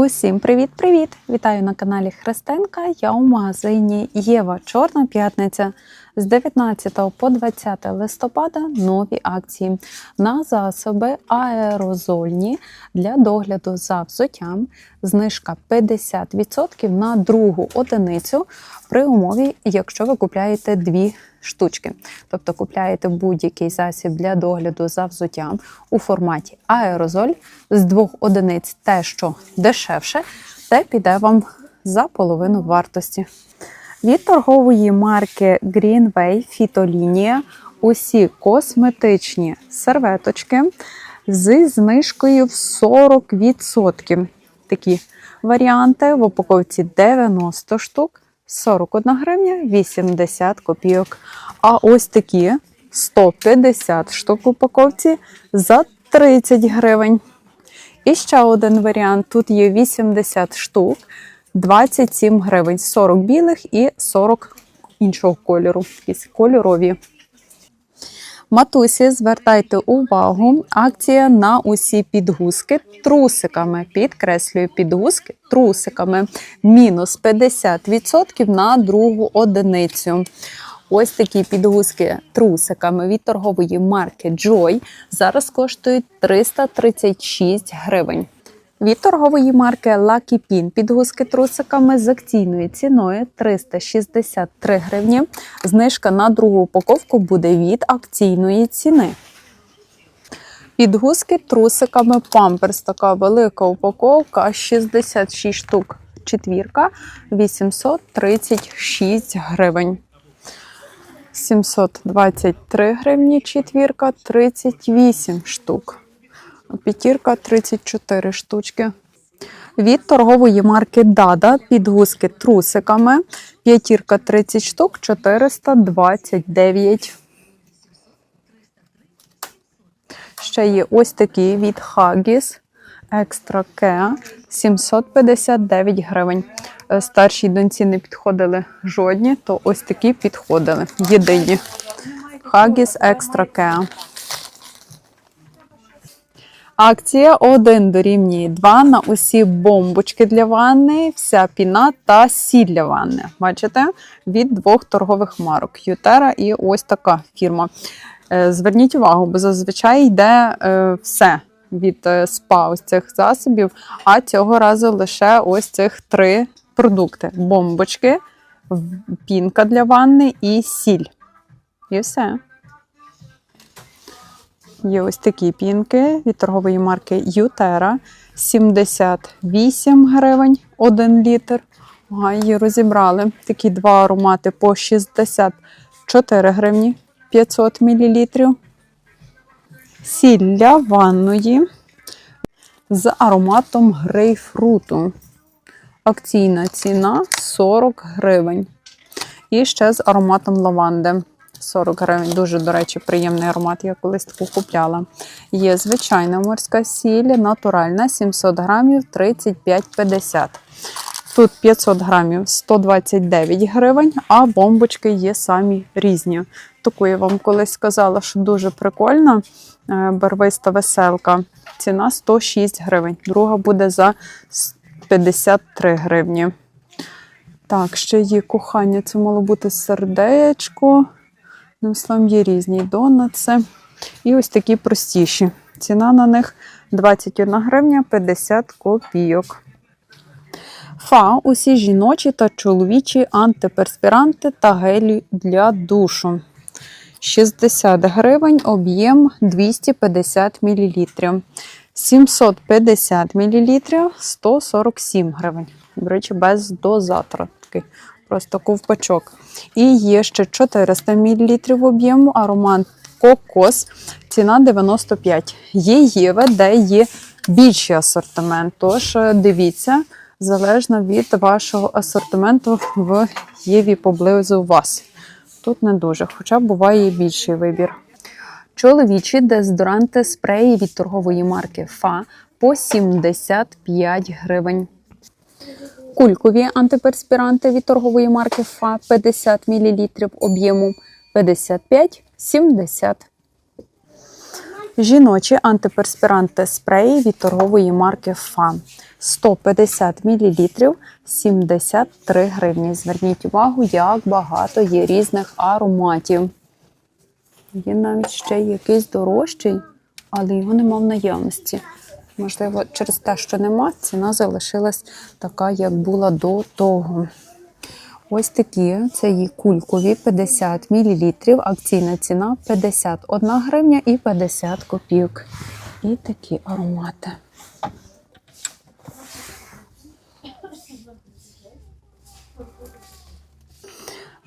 Усім привіт-привіт! Вітаю на каналі Христинка. Я у магазині Єва Чорна П'ятниця з 19 по 20 листопада нові акції на засоби аерозольні для догляду за взуттям. Знижка 50% на другу одиницю при умові, якщо ви купляєте дві штучки. Тобто купляєте будь-який засіб для догляду за взуттям у форматі аерозоль з двох одиниць те, що дешевше, те піде вам за половину вартості. Від торгової марки Greenway Фітолінія усі косметичні серветочки зі знижкою в 40%. Такі варіанти в упаковці 90 штук. 41 гривня 80 копійок. А ось такі 150 штук упаковці за 30 гривень. І ще один варіант: тут є 80 штук, 27 гривень, 40 білих і 40 іншого кольору, якісь кольорові. Матусі, звертайте увагу, акція на усі підгузки трусиками. Підкреслюю підгузки трусиками. Мінус 50% на другу одиницю. Ось такі підгузки трусиками від торгової марки Joy зараз коштують 336 гривень. Від торгової марки Lucky Pin підгузки трусиками з акційною ціною 363 гривні. Знижка на другу упаковку буде від акційної ціни. Підгузки трусиками памперс. Така велика упаковка, 66 штук. Четвірка 836 гривень. 723 гривні четвірка, 38 штук. П'ятірка 34 штучки. Від торгової марки Дада підгузки трусиками. П'ятірка 30 штук, 429. Ще є ось такі від Haggis Extra Care 759 гривень. Е, Старшій доньці не підходили жодні, то ось такі підходили. Єдині. Haggis Extra Care. Акція 1 дорівнює 2 на усі бомбочки для ванни, вся піна та сіль для ванни. Бачите? Від двох торгових марок Ютера і ось така фірма. Е, Зверніть увагу, бо зазвичай йде е, все від е, спа ось цих засобів, а цього разу лише ось цих три продукти: бомбочки, пінка для ванни і сіль. І все. Є ось такі пінки від торгової марки Ютера 78 гривень 1 літр. Ага, її розібрали. Такі два аромати по 64 гривні 500 мл. Сіль ванної з ароматом грейпфруту. Акційна ціна 40 гривень. І ще з ароматом лаванди. 40 гривень. Дуже, до речі, приємний аромат. Я колись таку купляла. Є звичайна морська сіль, натуральна, 700 грамів 35,50. Тут 500 грамів 129 гривень, а бомбочки є самі різні. Таку я вам колись сказала, що дуже прикольна. е, Барвиста веселка. Ціна 106 гривень. Друга буде за 53 гривні. Так, ще є кохання. Це мало бути сердечко. Ну, словом, є різні донатси. І ось такі простіші. Ціна на них 21 гривня 50 копійок. Фа усі жіночі та чоловічі антиперспіранти та гелі для душу. 60 гривень, об'єм 250 мл. 750 мл 147 гривень. До речі, без дозатора. Просто ковпачок. І є ще 400 мл об'єму аромат кокос. Ціна 95. Є Єве, де є більший асортимент. Тож е, дивіться, залежно від вашого асортименту в Єві поблизу вас. Тут не дуже, хоча буває більший вибір. Чоловічі дезодоранти спреї від торгової марки Фа по 75 гривень. Кулькові антиперспіранти від торгової марки Фа 50 мл об'єму 55-70. Жіночі антиперспіранти спреї від торгової марки Фа 150 мл 73 гривні. Зверніть увагу, як багато є різних ароматів. Є навіть ще якийсь дорожчий, але його нема в наявності. Можливо, через те, що нема, ціна залишилась така, як була до того. Ось такі це її кулькові 50 мл. Акційна ціна 51 гривня і 50 копійок. І такі аромати.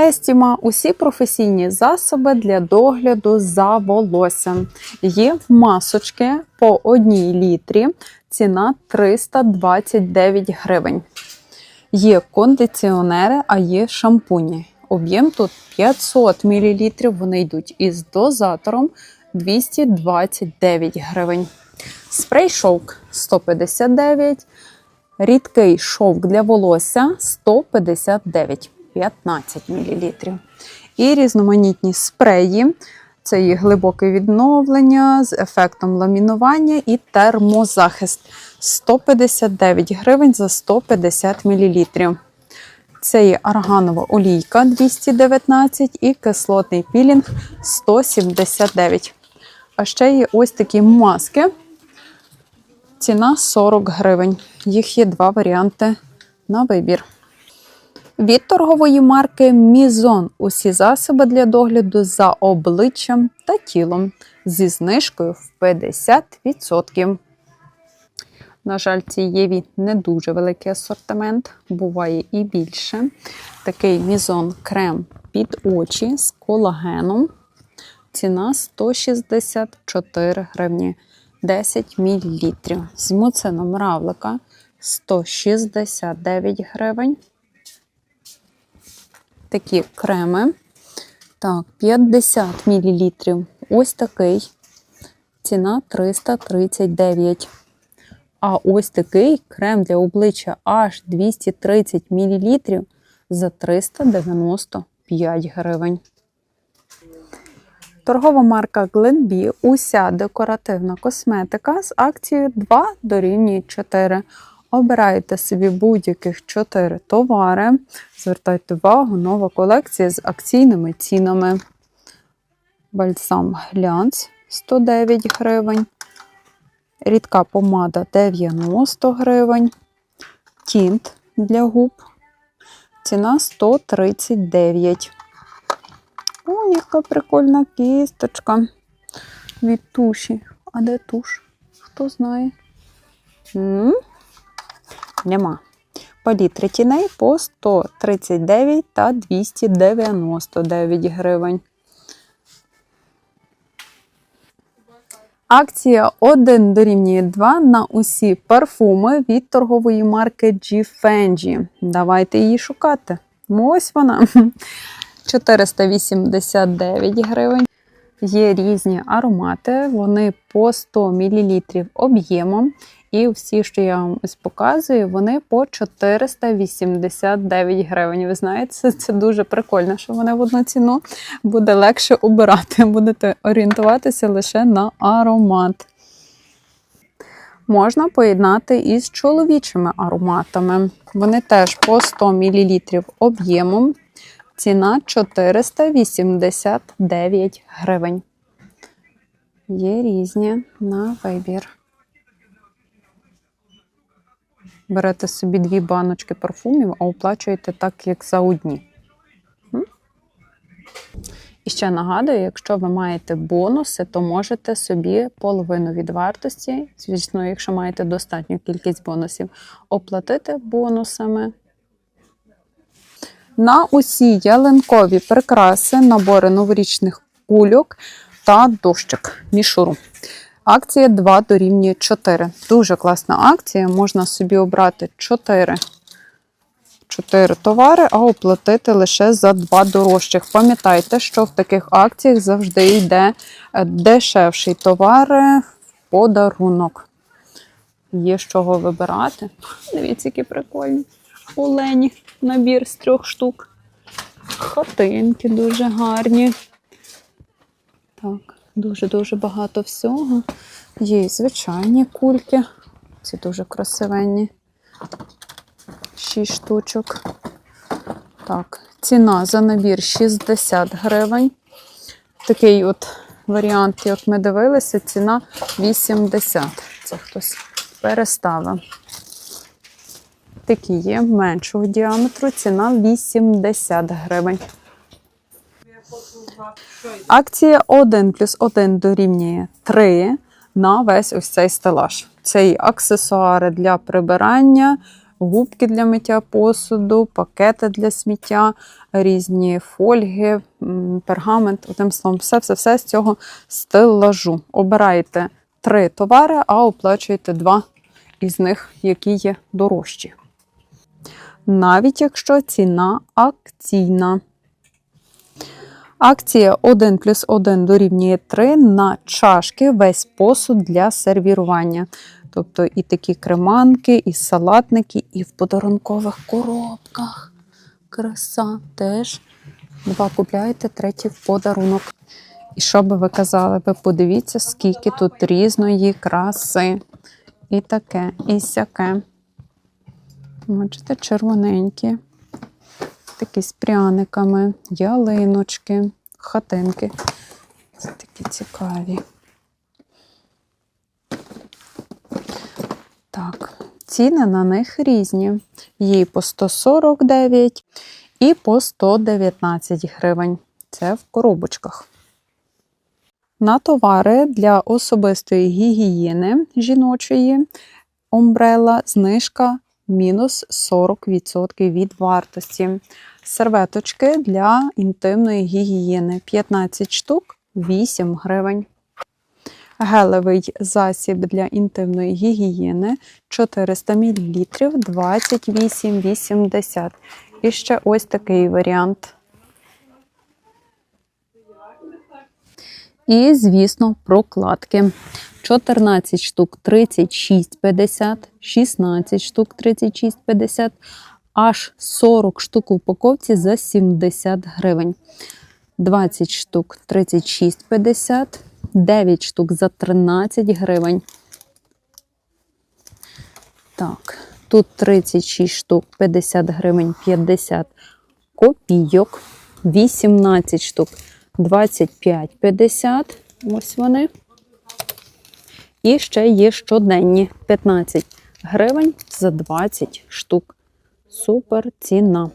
Естіма усі професійні засоби для догляду за волоссям. Є масочки по одній літрі, ціна 329 гривень. Є кондиціонери, а є шампуні. Об'єм тут 500 мл. Вони йдуть із дозатором 229 гривень. Спрей шовк 159, рідкий шовк для волосся 159, 15 мл. І різноманітні спреї. Це є глибоке відновлення з ефектом ламінування і термозахист 159 гривень за 150 мл. Це є арганова олійка 219 і кислотний пілінг 179. А ще є ось такі маски. Ціна 40 гривень. Їх є два варіанти на вибір. Від торгової марки Мізон усі засоби для догляду за обличчям та тілом зі знижкою в 50%. На жаль, ці Єві не дуже великий асортимент, буває і більше. Такий мізон крем під очі з колагеном. Ціна 164 гривні 10 мл. З муцином равлика 169 гривень. Такі креми. Так, 50 мл. Ось такий. Ціна 339. А ось такий крем для обличчя аж 230 мл за 395 гривень. Торгова марка Glenbee уся декоративна косметика з акцією 2 дорівнює 4. Обирайте собі будь-яких 4 товари. Звертайте увагу, нова колекція з акційними цінами. Бальзам глянц 109 гривень. Рідка помада 90 гривень. Тінт для губ. Ціна 139. О, яка прикольна кісточка від туші. А де туш? Хто знає? М? Нема. Палітри тіней по 139 та 299 гривень. Акція 1 дорівнює 2 на усі парфуми від торгової марки Givenchy. Давайте її шукати. Ось вона. 489 гривень. Є різні аромати, вони по 100 мл об'ємом. І всі, що я вам ось показую, вони по 489 гривень. Ви знаєте, це, це дуже прикольно, що вони в одну ціну буде легше обирати. Будете орієнтуватися лише на аромат. Можна поєднати із чоловічими ароматами. Вони теж по 100 мл об'ємом. Ціна 489 гривень. Є різні на вибір. Берете собі дві баночки парфумів, а оплачуєте так, як за одні. І ще нагадую, якщо ви маєте бонуси, то можете собі половину від вартості, звісно, якщо маєте достатню кількість бонусів, оплатити бонусами. На усі ялинкові прикраси, набори новорічних кульок та дощик мішуру. Акція 2 дорівнює 4. Дуже класна акція. Можна собі обрати 4, 4 товари, а оплатити лише за 2 дорожчих. Пам'ятайте, що в таких акціях завжди йде е, дешевший товар в подарунок. Є з чого вибирати. Дивіться, які прикольні. Олені набір з трьох штук. Хатинки дуже гарні. Так, дуже-дуже багато всього. Є і звичайні кульки. Ці дуже красивенні. 6 штучок. Так, ціна за набір 60 гривень. Такий от варіант, як ми дивилися, ціна 80. Це хтось переставив. Такі є меншого діаметру, ціна 80 гривень. Акція 1 плюс 1 дорівнює 3 на весь ось цей стелаж. Це і аксесуари для прибирання, губки для миття посуду, пакети для сміття, різні фольги, пергамент. Одним словом, все-все-все з цього стелажу. Обираєте три товари, а оплачуєте два із них, які є дорожчі. Навіть якщо ціна акційна. Акція 1 плюс 1 дорівнює 3 на чашки весь посуд для сервірування. Тобто і такі креманки, і салатники, і в подарункових коробках. Краса теж. Два купляєте, третій в подарунок. І що би ви казали, ви подивіться, скільки тут різної краси. І таке, і сяке. Бачите, червоненькі такі з пряниками, ялиночки, хатинки. Це такі цікаві. Так, ціни на них різні. І по 149 і по 119 гривень. Це в коробочках. На товари для особистої гігієни жіночої омбрела знижка мінус 40% від вартості. Серветочки для інтимної гігієни 15 штук 8 гривень. Гелевий засіб для інтимної гігієни 400 мл 28,80. І ще ось такий варіант. І, звісно, прокладки. 14 штук 36,50, 16 штук 36,50, аж 40 штук в упаковці за 70 гривень. 20 штук 36,50, 9 штук за 13 гривень. Так, тут 36 штук 50 гривень 50 копійок, 18 штук 25,50. Ось вони. І ще є щоденні 15 гривень за 20 штук. Супер ціна.